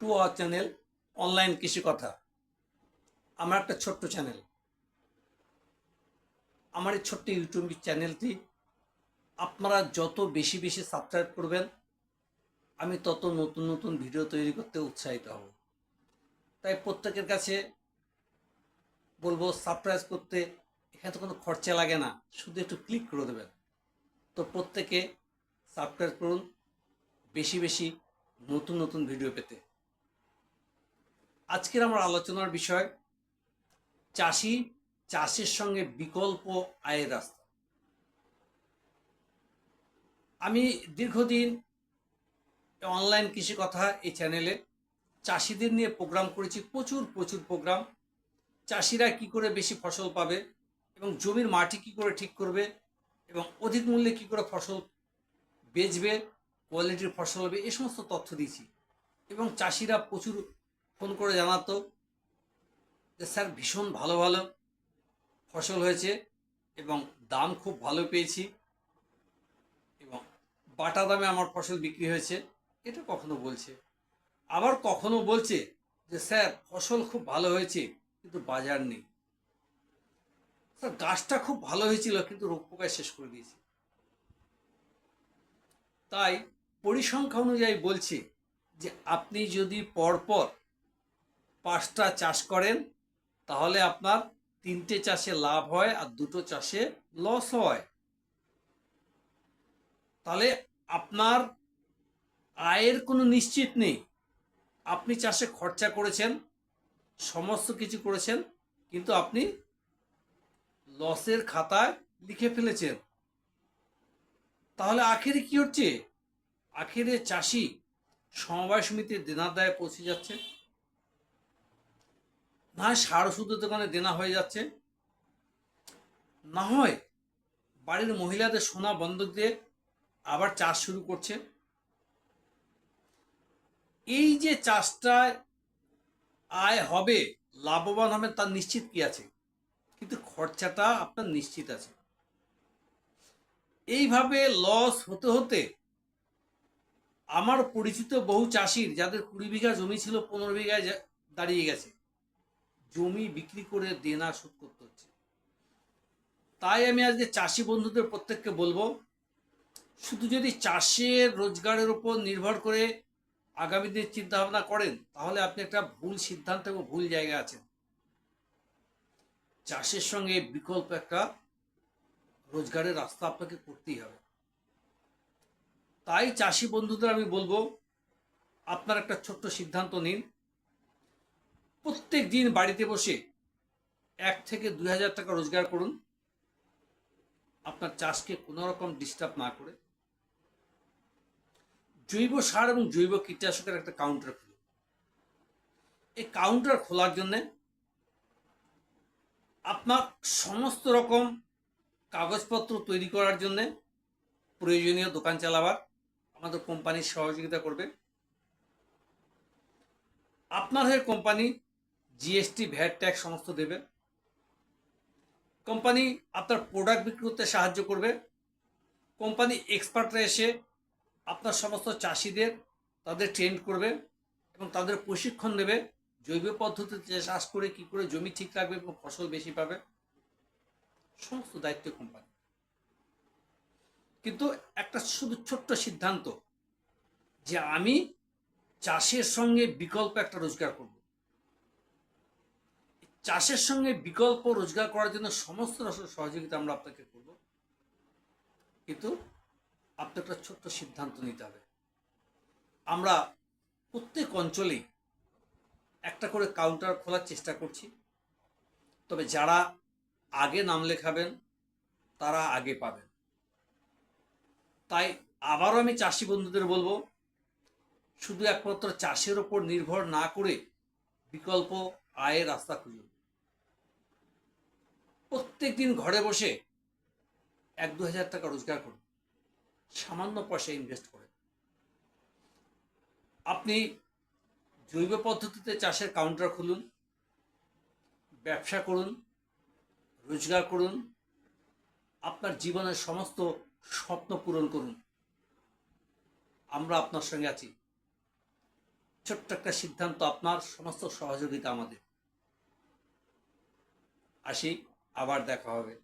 To our channel, online কৃষি কথা। আমার একটা ছোট্ট চ্যানেল। আমার এই ছোট্ট ইউটিউব চ্যানেলটি আপনারা যত বেশি বেশি সাবস্ক্রাইব করবেন, আমি তত নতুন নতুন ভিডিও তৈরি করতে উৎসাহিত হব। তাই প্রত্যেকের কাছে বলব সাবস্ক্রাইব করতে এখানে তো কোনো খরচা লাগে না, শুধু একটু ক্লিক করে দেবেন। তো প্রত্যেকে সাবস্ক্রাইব করুন, বেশি বেশি নতুন নতুন ভিডিও পেতে। আজকের আমার আলোচনার বিষয়, চাষি চাষের সঙ্গে বিকল্প আয়ের রাস্তা। আমি দীর্ঘদিন অনলাইন কৃষি কথা এই চ্যানেলে চাষিদের নিয়ে প্রোগ্রাম করেছি, প্রচুর প্রচুর প্রোগ্রাম। চাষিরা কি করে বেশি ফসল পাবে এবং জমির মাটি কি করে ঠিক করবে এবং অধিক মূল্যে কি করে ফসল বেচবে, কোয়ালিটির ফসল হবে এই সমস্ত তথ্য দিয়েছি। এবং চাষিরা প্রচুর ফোন করে জানাতো যে, স্যার, ভীষণ ভালো ভালো ফসল হয়েছে এবং দাম খুব ভালো পেয়েছি এবং বাটা দামে আমার ফসল বিক্রি হয়েছে। এটা কখনো বলছে। আবার কখনো বলছে যে, স্যার, ফসল খুব ভালো হয়েছে, কিন্তু বাজার নেই। স্যার, গাছটা খুব ভালো হয়েছিল, কিন্তু রোগ পোকায় শেষ করে দিয়েছে। তাই পরিসংখ্যা অনুযায়ী বলছে যে, আপনি যদি পরপর পাঁচটা চাষ করেন, তাহলে আপনার তিনটে চাষে লাভ হয় আর দুটো চাষে লস হয়। তাহলে আপনার আয়ের কোনো নিশ্চিত নেই। আপনি চাষে খরচা করেছেন, সমস্ত কিছু করেছেন, কিন্তু আপনি লসের খাতায় লিখে ফেলেছেন। তাহলে আখেরে কি হচ্ছে? আখেরে চাষি সমবায় সমিতির দেনার দায়ে পৌঁছে যাচ্ছে। না হয় সার ওষুধের দোকানে দেনা হয়ে যাচ্ছে। না হয় বাড়ির মহিলাদের সোনা বন্ধক দিয়ে আবার চাষ শুরু করছে। এই যে চাষটায় আয় হবে, লাভবান হবে, তার নিশ্চিত কি আছে? কিন্তু খরচাটা আপনার নিশ্চিত আছে। এইভাবে লস হতে হতে আমার পরিচিত বহু চাষির, যাদের কুড়ি বিঘা জমি ছিল, পনেরো বিঘায় দাঁড়িয়ে গেছে। জমি বিক্রি করে দেনা শোধ করতে হচ্ছে। তাই আমি আজকে চাষি বন্ধুদের প্রত্যেককে বলব, শুধু যদি চাষের রোজগারের উপর নির্ভর করে আগামী দিনের চিন্তা ভাবনা করেন, তাহলে আপনি একটা ভুল সিদ্ধান্ত এবং ভুল জায়গায় আছেন। চাষের সঙ্গে বিকল্প একটা রোজগারের রাস্তা আপনাকে করতেই হবে। তাই চাষি বন্ধুদের আমি বলব, আপনার একটা ছোট্ট সিদ্ধান্ত নিন প্রত্যেক দিন বাড়িতে বসে এক থেকে দুই হাজার টাকা রোজগার করুন। আপনার চাষকে কোনো রকম ডিস্টার্ব না করে। জৈব সার এবং জৈব কীটনাশকের একটা কাউন্টার খুলুন। এই কাউন্টার খোলার জন্যে আপনার সমস্ত রকম কাগজপত্র তৈরি করার জন্যে প্রয়োজনীয় দোকান চালাবার আমাদের কোম্পানির সহযোগিতা করবে। আপনার হয়ে কোম্পানি জিএসটি ভ্যাট ট্যাক্স সমস্ত দেবে। কোম্পানি আপনার প্রোডাক্ট বিক্রি করতে সাহায্য করবে। কোম্পানি এক্সপার্টরা এসে আপনার সমস্ত চাষিদের তাদের ট্রেন্ড করবে এবং তাদের প্রশিক্ষণ দেবে, জৈব পদ্ধতিতে চাষ করে কি করে জমি ঠিক রাখবে এবং ফসল বেশি পাবে। সমস্ত দায়িত্ব কোম্পানি কিন্তু একটা শুধু ছোট্ট সিদ্ধান্ত যে আমি চাষের সঙ্গে বিকল্প একটা রোজগার করব। চাষের সঙ্গে বিকল্প রোজগার করার জন্য সমস্ত রকম সহযোগিতা আমরা আপনাকে করব। কিন্তু আপনার একটা ছোট্ট সিদ্ধান্ত নিতে হবে। আমরা প্রত্যেক অঞ্চলেই একটা করে কাউন্টার খোলার চেষ্টা করছি। তবে যারা আগে নাম লেখাবেন, তারা আগে পাবেন। তাই আবারও আমি চাষি বন্ধুদের বলব, শুধু একমাত্র চাষের ওপর নির্ভর না করে বিকল্প আয়ের রাস্তা খুঁজুন। প্রত্যেক দিন ঘরে বসে এক দু হাজার টাকা রোজগার করুন। সামান্য পয়সা ইনভেস্ট করে আপনি জৈব পদ্ধতিতে চাষের কাউন্টার খুলুন, ব্যবসা করুন, রোজগার করুন, আপনার জীবনের সমস্ত স্বপ্ন পূরণ করুন। আমরা আপনার সঙ্গে আছি। ছোট্ট একটা সিদ্ধান্ত, আপনার সমস্ত সহযোগিতা আমাদের। আসি। আবার দেখা হবে।